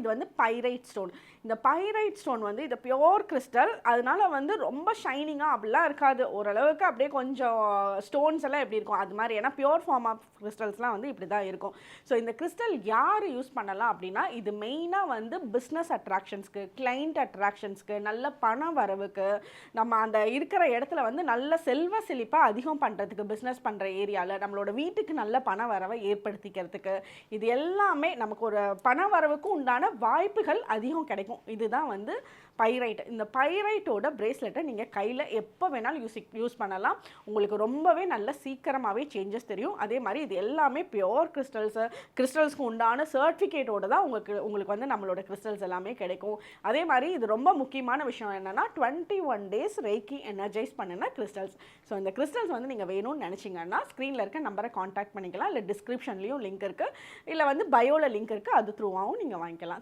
இது வந்து pyrite stone இந்த பைரைட் ஸ்டோன் வந்து இது பியோர் கிறிஸ்டல் அதனால வந்து ரொம்ப ஷைனிங்காக அப்படிலாம் இருக்காது. ஓரளவுக்கு அப்படியே கொஞ்சம் ஸ்டோன்ஸ் எல்லாம் எப்படி இருக்கும்? அது மாதிரி. ஏன்னா பியோர் ஃபார்ம் ஆஃப் கிறிஸ்டல்ஸ்லாம் வந்து இப்படி தான் இருக்கும். ஸோ இந்த கிறிஸ்டல் யார் யூஸ் பண்ணலாம் அப்படின்னா இது மெயினாக வந்து பிஸ்னஸ் அட்ராக்ஷன்ஸ்க்கு கிளைண்ட் அட்ராக்ஷன்ஸ்க்கு நல்ல பண வரவுக்கு நம்ம அந்த இருக்கிற இடத்துல வந்து நல்ல செல்வ செழிப்பாக அதிகம் பண்ணுறதுக்கு பிஸ்னஸ் பண்ணுற ஏரியாவில் நம்மளோட வீட்டுக்கு நல்ல பண வரவை ஏற்படுத்திக்கிறதுக்கு இது எல்லாமே நமக்கு ஒரு பண வரவுக்கு உண்டான வாய்ப்புகள் அதிகம் கிடைக்கும். இதுதான் வந்து பைரைட் இந்த பைரைட்டோட பிரேஸ்லெட்டை நீங்கள் கையில் எப்போ வேணாலும் யூஸ் யூஸ் பண்ணலாம். உங்களுக்கு ரொம்பவே நல்ல சீக்கிரமாகவே சேஞ்சஸ் தெரியும். அதே மாதிரி இது எல்லாமே பியோர் கிறிஸ்டல்ஸு கிறிஸ்டல்ஸ்க்கு உண்டான சர்டிஃபிகேட்டோட தான் உங்களுக்கு உங்களுக்கு வந்து நம்மளோட கிறிஸ்டல்ஸ் எல்லாமே கிடைக்கும். அதே மாதிரி இது ரொம்ப முக்கியமான விஷயம் என்னென்னா twenty one days reiki energize பண்ணின கிறிஸ்டல்ஸ் ஸோ இந்த கிறிஸ்டல்ஸ் வந்து நீங்கள் வேணும்னு நினச்சிங்கன்னா ஸ்க்ரீனில் இருக்க நம்பரை காண்டாக்ட் பண்ணிக்கலாம். இல்லை டிஸ்கிரிப்ஷன்லேயும் லிங்க் இருக்குது இல்லை வந்து பயோவில் லிங்க் இருக்குது அது த்ரூவாகவும் நீங்கள் வாங்கிக்கலாம்.